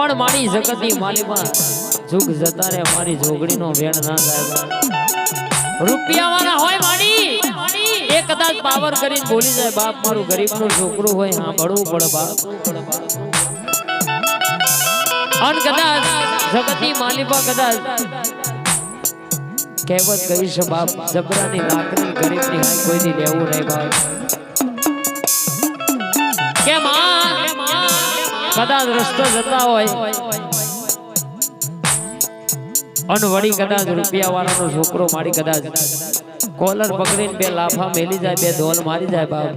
પણ મારી જગતની માલીમાં જુગ જતા રે મારી જોગણીનો વેણ ના જાય રૂપિયા વાળા હોય મારી. કદાચ પાવર કરીને બોલી જાય, બાપ, મારું ગરીબનું છોકરું હોય, સાંભળવું પડે, બાપ. અન કદાચ જગતની માલિકા કદાચ કહેવત કહી છે, બાપ, જબરાની લાકડી ગરીબની હાય, કોઈની લેવું નહીં, બાપ. કેમ માં કદાચ રસ્તો જતા હોય. અન વળી કદાચ રૂપિયા વાળાનો છોકરો મારી કદાચ કોલર પકડીને બે લાફા મેલી જાય, બે ધોલ મારી જાય બાપ.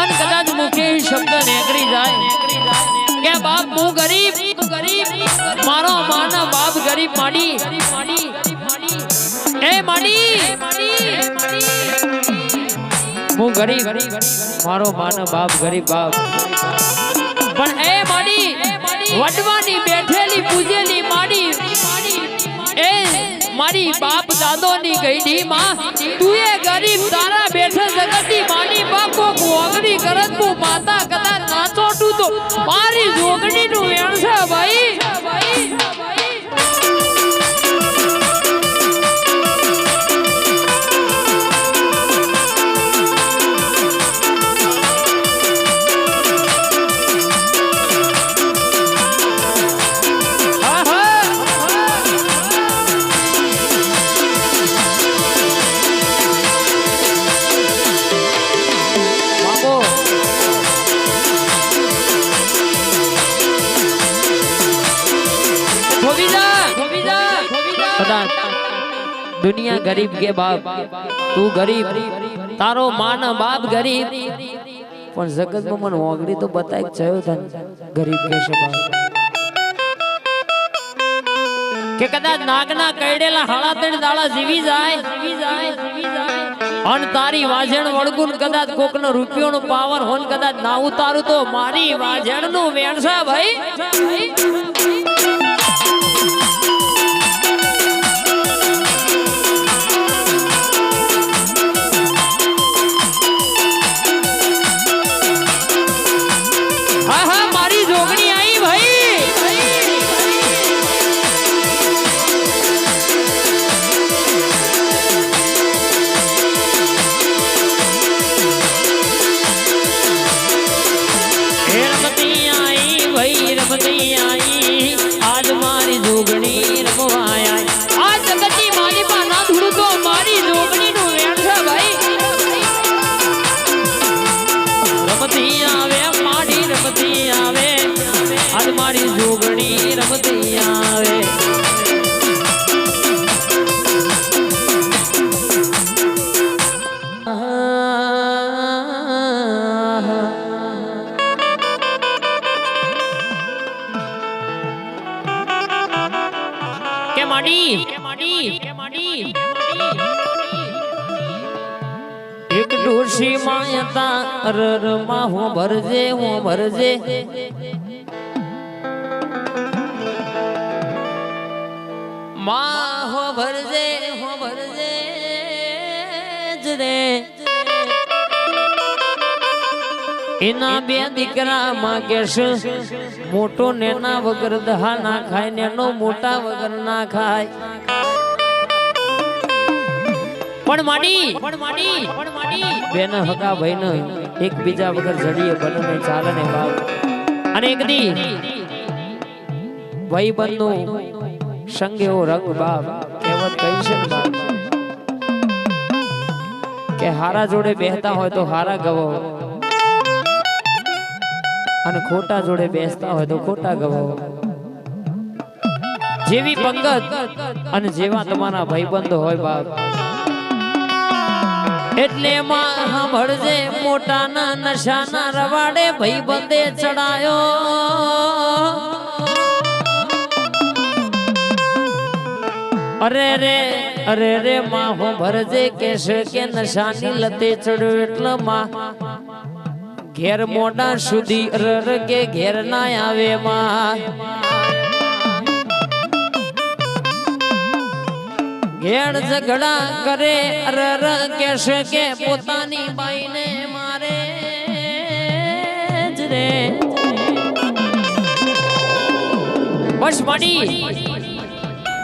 અન કદાચ મુખે શબ્દ નીકળી જાય કે મારો માના બાપ ગરીબ માડી હું ગરીબ, મારો માનો બાપ ગરીબ બાપ. પણ એ માડી વડવાની બેઠેલી, પૂજેલી માડી, એ મારી બાપ દાદોની ગઈડી માં તું એ ગરીબ તારા બેઠે જગતની માની બાપો ગોગડી કરત હું માતા કદાચ ના ચોટું તો મારી જોગણી નું વેણ છે ભાઈ. દુનિયા ગરીબ કે બાપ, તું ગરીબ, તારો માન બાપ ગરીબ. પણ જગતમાં મને ઓગળી તો બતાય ચયો તને ગરીબ કે છે કે કદાચ નાગના કઈડેલા હાળા ત્રણ દાડા જીવી જાય, અન તારી વાજણ વળગુન કદાચ કોકનો રૂપિયોનો પાવર હોન કદાચ ના ઉતારું તો મારી વાજણનું વેણસા ભાઈ. રમતી આઈ આજ મારી જોગણી રમવા આઈ આ જગતની માલી માં ના ધૂળ તો મારી જોગણી આવે આજ મારી જોગણી રમતી આવે માડી એક ડોશી માયતા અરરમાં હું ભરજે હું ભરજે માં હો ભરજે હો ભરજે જ રે એના બે દીકરા માં કેશ મોટો નેના વગર દહા ના ખાય, નેનો મોટા વગર ના ખાય. બેન હગા ભાઈ એકબીજા વગર જડીએ બનને ચાલે ને બાપ અને રંગ બાપ કહેવત કહી છે કે હારા જોડે બેહતા હોય તો હારા ગવો. અને ખોટા જોડે બેસતા હોય તો ખોટા ગવાઓ. જેવી પંગત અને જેવા તમારા ભાઈબંધો હોય બાપ. એટલે માં સાંભળજે મોટાના નશાના રવાડે ભાઈબંધે ચડાયો. અરે રે અરે રે, માં હો ભરજે કેશ કે નશાની લતે ચડ્યો એટલે માં ઘેર મોડા સુધી રર કે ઘેર ના આવે માં. ઘેર ઝઘડા કરે, રર કેશે કે પોતાની બાઈને મારે. જ રે, બસ માડી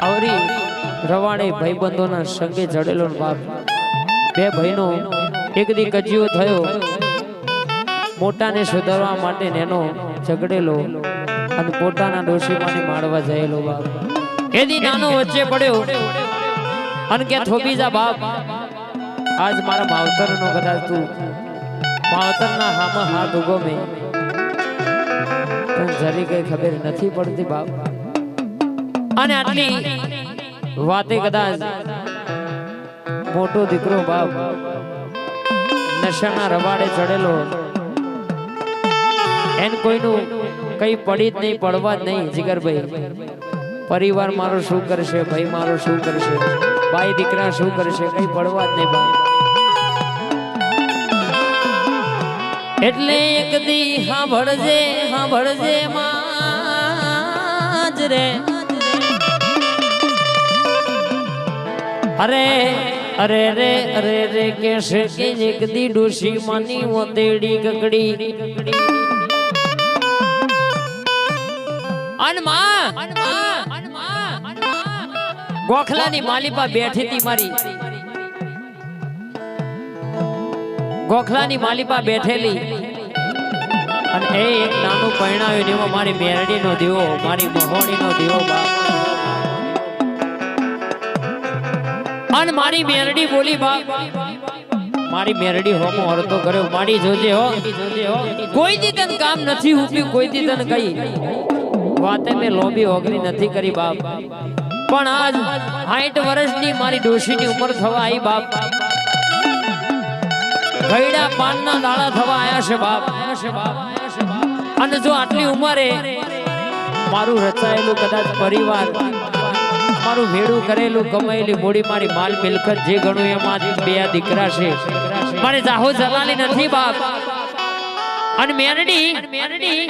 આવરી રવાણી ભાઈબંધોના સંગે જડેલો બાપ. બે ભાઈનો એક દી કજિયો થયો. મોટાને સુધારવા માટે નેનો ઝઘડેલો અને પોતાના ડોશીમાને મારવા જયેલો બાપ. એથી નાનો વચ્ચે પડ્યો અને કે થોબી જા બાપ. આજ મારા માવતરનો કદાચ તું માવતરના હામાં હાથ ઉગો મેં પણ જરી કઈ ખબર નથી પડતી બાપ. અને આટલી વાતે કદાચ મોટો દીકરો બાપ નશાના રવાડે ચડેલો એન કોઈનું કઈ પડી જ નહીં પડવા જ નહીં જીગરભાઈ પરિવાર મારો શું કરશે, ભાઈ મારો શું કરશે? ભાઈ દીકરા શું કરશે, કઈ પડવા જ નહીં, ભાઈ. એટલે એક દી સાંભળજે સાંભળજે માજ રે. અરે અરે રે અરે રે કે છે કે એક દી ડોશી માની મોતેડી ગગડી ગોખલાની માલિપા બેઠી હતી મારી. ગોખલાની માલિપા બેઠેલી. અને એ એક નાનું પરણાવ્યું એમાં મારી મેરડીનો દીવો, મારી મહોણીનો દીવો અને મારી મેરડી બોલી બાપ મારી મેરડી હોમો હરતો કર્યો. મારી જોજે હો. કોઈ દી તને કામ નથી ઉપ્યું, કોઈ દી તને કઈ. વાતે મેં લોબી ઓગરી નથી કરી બાપ. પણ આજ સાઠ વર્ષની મારી ડોશીની ઉંમર થવા આવી બાપ. ગયડા પાનના દાળા થવા આયા છે બાપ. અને જો આટલી ઉંમરે મારું રચાયેલું કદાચ પરિવાર, મારું ભેડું કરેલું કમાયેલી મૂડી મારી માલ મિલકત જે ગણું એમાં બે દીકરા છે, મારે જાહો જલાલી નથી બાપ. અને મેરડી મેરડી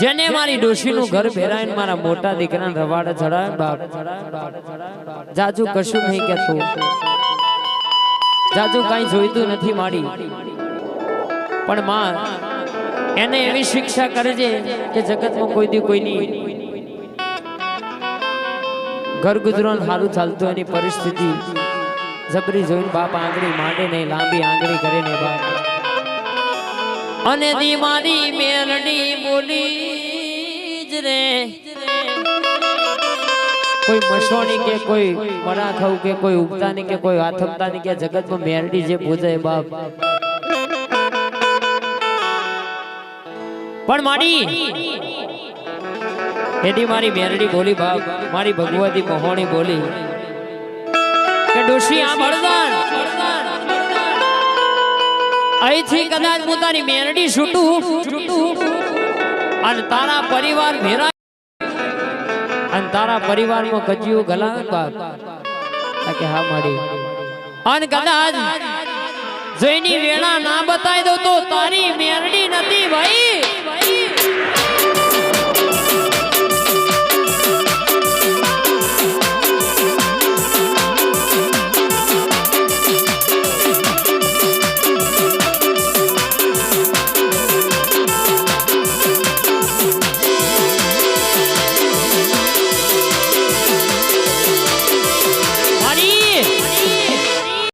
જેને મારી ડોશીનું ઘર ભેરાઈને મારા મોટા દીકરા રવાડે ચડાય બાપ. જાજુ કશું નહીં કેતું જાજુ કાંઈ જોઈતું નથી માડી. પણ માં, એને એવી શિક્ષા કરજે કે જગતમાં કોઈ દી કોઈની ઘર ગુજરાન સારું ચાલતું એની પરિસ્થિતિ. જબરી જોઈને બાપ આંગળી માંડે નહીં લાંબી આંગળી કરે ને બાપ. અને દી મારી મેલડી બોલી જ રે. કોઈ મસોણી કે કોઈ મરાખવ કે કોઈ ઉગતાની કે કોઈ આથમતાની કે જગતમાં મેરડી જે પૂજે બાપ. પણ માડી એડી મારી મેરડી બોલી બાપ, મારી ભગવતી મહોણી બોલી કે ડોશી આ બળદાન અહીંથી કદાચ હું તારી મેરડી છૂટું અને તારા પરિવાર ભેરા અને તારા પરિવારમાં કજિયું ગલાવે ને કે હા માડી. અને કદાચ જોઈની વેળા ના બતાવી દઉં તો તારી મેરડી નથી ભાઈ.